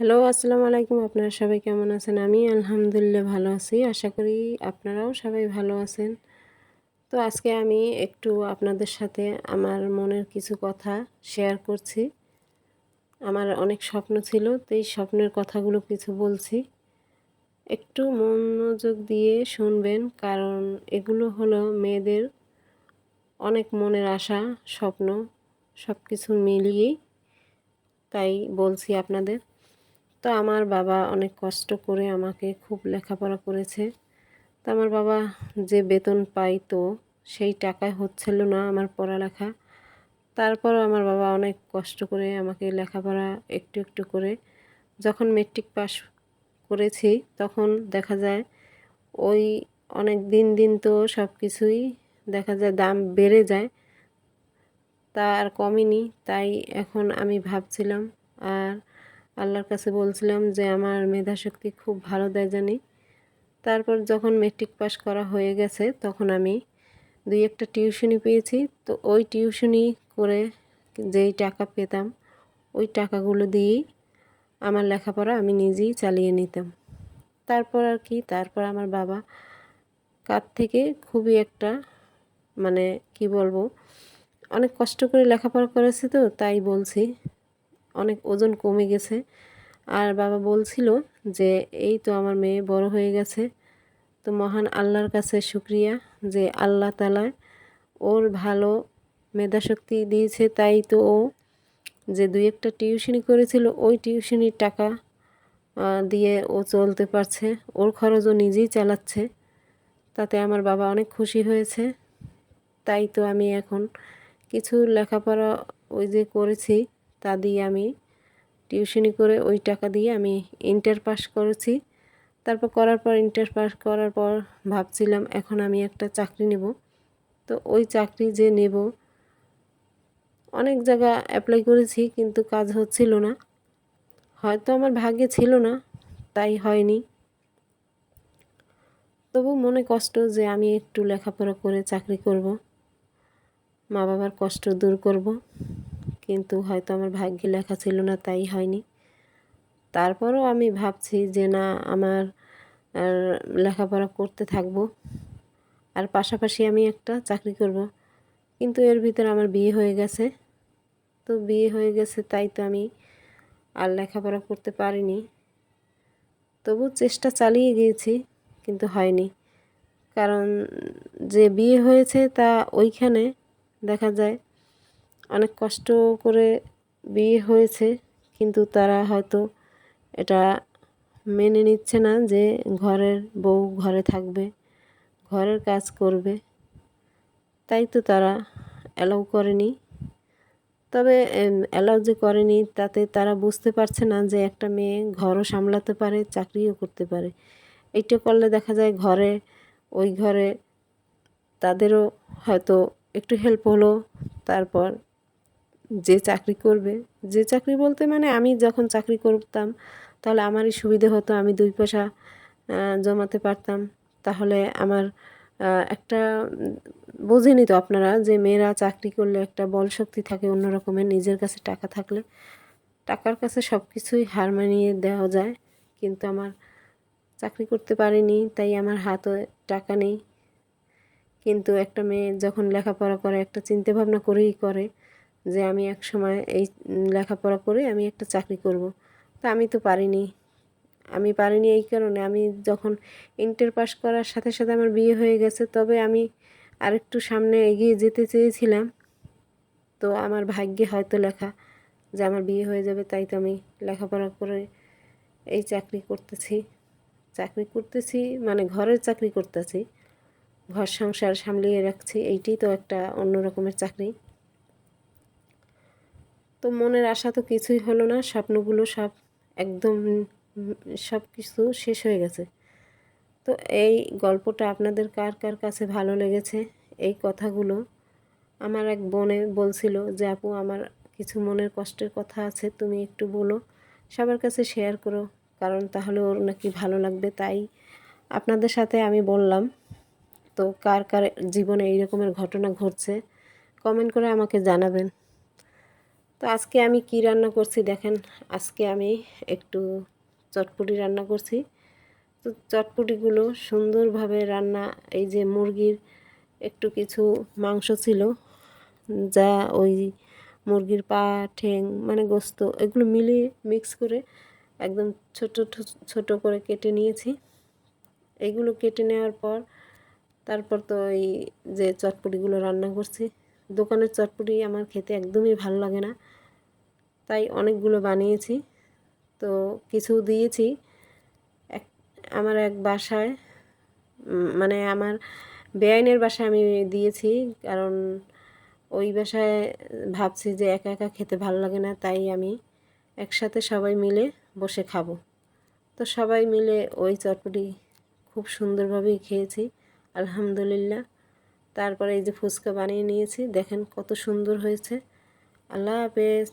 Hello, আসসালামু আলাইকুম। আপনারা সবাই কেমন আছেন? আমি আলহামদুলিল্লাহ ভালো আছি। আশা করি আপনারাও সবাই ভালো আছেন। তো আজকে আমি একটু আপনাদের সাথে আমার মনের কিছু কথা শেয়ার করছি। আমার অনেক স্বপ্ন ছিল, তো এই স্বপ্নের কথাগুলো কিছু বলছি। একটু মনোযোগ দিয়ে শুনবেন, কারণ এগুলো হলো মেয়েদের অনেক মনের আশা, স্বপ্ন সব কিছু মিলিয়েই। তাই বলছি আপনাদের। তো আমার বাবা অনেক কষ্ট করে আমাকে খুব লেখাপড়া করেছে। তো আমার বাবা যে বেতন পাইতো সেই টাকায় হচ্ছিল না আমার পড়ালেখা। তারপরও আমার বাবা অনেক কষ্ট করে আমাকে লেখাপড়া একটু একটু করে যখন মেট্রিক পাস করেছি তখন দেখা যায় ওই অনেক দিন দিন তো সব কিছুই দেখা যায় দাম বেড়ে যায়। তা আর কমেনি, তাই এখন আমি ভাবছিলাম আর আল্লাহর কাছে বলছিলাম যে, আমার মেধাশক্তি খুব ভালো দেয় জানি। তারপর যখন মেট্রিক পাস করা হয়ে গেছে, তখন আমি দুই একটা টিউশনি পেয়েছি। তো ওই টিউশনি করে যেই টাকা পেতাম, ওই টাকাগুলো দিয়েই আমার লেখাপড়া আমি নিজেই চালিয়ে নিতাম। তারপর আর কি, তারপর আমার বাবা কার থেকে খুবই একটা মানে কি বলব, অনেক কষ্ট করে লেখাপড়া করেছে তো, তাই বলছি। অনেক ওজন কমে গেছে। আর বাবা বলছিল যে, এই তো আমার মেয়ে বড় হয়ে গেছে। তো মহান আল্লাহর কাছে শুক্রিয়া যে আল্লাহ তালা ওর ভালো মেধাশক্তি দিয়েছে। তাই তো ও যে দুই একটা টিউশনি করেছিল, ওই টিউশনির টাকা দিয়ে ও চলতে পারছে। ওর খরচ ও নিজেই চালাচ্ছে। তাতে আমার বাবা অনেক খুশি হয়েছে। তাই তো আমি এখন কিছু লেখাপড়া ওই যে করেছি। তা দিয়ে আমি টিউশনি করে ওই টাকা দিয়ে আমি ইন্টার পাস করেছি। তারপর করার পর ইন্টার পাস করার পর ভাবছিলাম এখন আমি একটা চাকরি নেব। তো ওই চাকরি যে নেব, অনেক জায়গা অ্যাপ্লাই করেছি কিন্তু কাজ হচ্ছিল না। হয়তো আমার ভাগ্যে ছিল না, তাই হয়নি। তবু মনে কষ্ট যে আমি একটু লেখাপড়া করে চাকরি করব মা বাবার কষ্ট দূর করব। কিন্তু হয়তো আমার ভাগ্যে লেখা ছিল না, তাই হয়নি। তারপরও আমি ভাবছি যে না, আমার লেখাপড়া করতে থাকব। আর পাশাপাশি আমি একটা চাকরি করব। কিন্তু এর ভিতরে আমার বিয়ে হয়ে গেছে। তো বিয়ে হয়ে গেছে, তাই তো আমি আর লেখাপড়া করতে পারিনি। তবু চেষ্টা চালিয়ে গিয়েছি, কিন্তু হয়নি। কারণ যে বিয়ে হয়েছে তা ওইখানে দেখা যায় অনেক কষ্ট করে বিয়ে হয়েছে, কিন্তু তারা হয়তো এটা মেনে নিচ্ছে না যে ঘরের বউ ঘরে থাকবে, ঘরের কাজ করবে। তাই তো তারা অ্যালাউ করেনি। তবে অ্যালাউ যে করেনি, তাতে তারা বুঝতে পারছে না যে একটা মেয়ে ঘরও সামলাতে পারে, চাকরিও করতে পারে। এইটা করলে দেখা যায় ঘরে, ওই ঘরে তাদেরও হয়তো একটু হেল্প হলো, তারপর যে চাকরি করবে, যে চাকরি বলতে মানে আমি যখন চাকরি করতাম, তাহলে আমারই সুবিধে হতো, আমি দুই পয়সা জমাতে পারতাম। তাহলে আমার একটা বোঝেনি তো আপনারা যে মেয়েরা চাকরি করলে একটা বল শক্তি থাকে অন্য রকমের নিজের কাছে টাকা থাকলে। টাকার কাছে সব কিছুই হার মানিয়ে দেওয়া যায়, কিন্তু আমার চাকরি করতে পারিনি, তাই আমার হাতে টাকা নেই। কিন্তু একটা মেয়ে যখন লেখাপড়া করে, একটা চিন্তা ভাবনা করেই করে যে আমি এক সময় এই লেখাপড়া করে আমি একটা চাকরি করব। তা আমি তো পারিনি। আমি পারিনি এই কারণে। আমি যখন ইন্টার পাস করার সাথে সাথে আমার বিয়ে হয়ে গেছে, তবে আমি আরেকটু সামনে এগিয়ে যেতে চেয়েছিলাম। তো আমার ভাগ্যে হয়তো লেখা যে আমার বিয়ে হয়ে যাবে, তাই তো আমি লেখাপড়া করে এই চাকরি করতেছি। চাকরি করতেছি মানে ঘরের চাকরি করতেছি। ঘর সংসার সামলিয়ে রাখছি। এইটাই তো একটা অন্য রকমের চাকরি। তো মনের আশা তো কিছুই হলো না, স্বপ্নগুলো সব একদম সব কিছু শেষ হয়ে গেছে। তো এই গল্পটা আপনাদের কার কার কাছে ভালো লেগেছে? এই কথাগুলো আমার এক বোনে বলছিল যে, আপু, আমার কিছু মনের কষ্টের কথা আছে, তুমি একটু বলো, সবার কাছে শেয়ার করো, কারণ তাহলে ওর নাকি ভালো লাগবে। তাই আপনাদের সাথে আমি বললাম, তো কার কার জীবনে এই রকমের ঘটনা ঘটছে কমেন্ট করে আমাকে জানাবেন। তো আজকে আমি কি রান্না করছি দেখেন, আজকে আমি একটু চটপটি রান্না করছি। তো চটপটিগুলো সুন্দরভাবে রান্না, এই যে মুরগির একটু কিছু মাংস ছিল, যা ওই মুরগির পা, ঠ্যাং মানে গোস্ত, এগুলো মিলিয়ে মিক্স করে একদম ছোট ছোট করে কেটে নিয়েছি। এগুলো কেটে নেওয়ার পর, তারপর তো এই যে চটপটিগুলো রান্না করছি। দোকানের চটপটি আমার খেতে একদমই ভালো লাগে না। তাই অনেকগুলো বানিয়েছি। তো কিছু দিয়েছি। এক, আমার এক বাসায় মানে আমার বেআইনের বাসায় আমি দিয়েছি। কারণ ওই বাসায় ভাবছি যে একা একা খেতে ভালো লাগে না, তাই আমি একসাথে সবাই মিলে বসে খাব। তো সবাই মিলে ওই চটপটি খুব সুন্দরভাবেই খেয়েছি, আলহামদুলিল্লাহ। তারপরে এই যে ফুচকা বানিয়ে নিয়েছি দেখেন কত সুন্দর হয়েছে। আল্লাহ হাফেজ।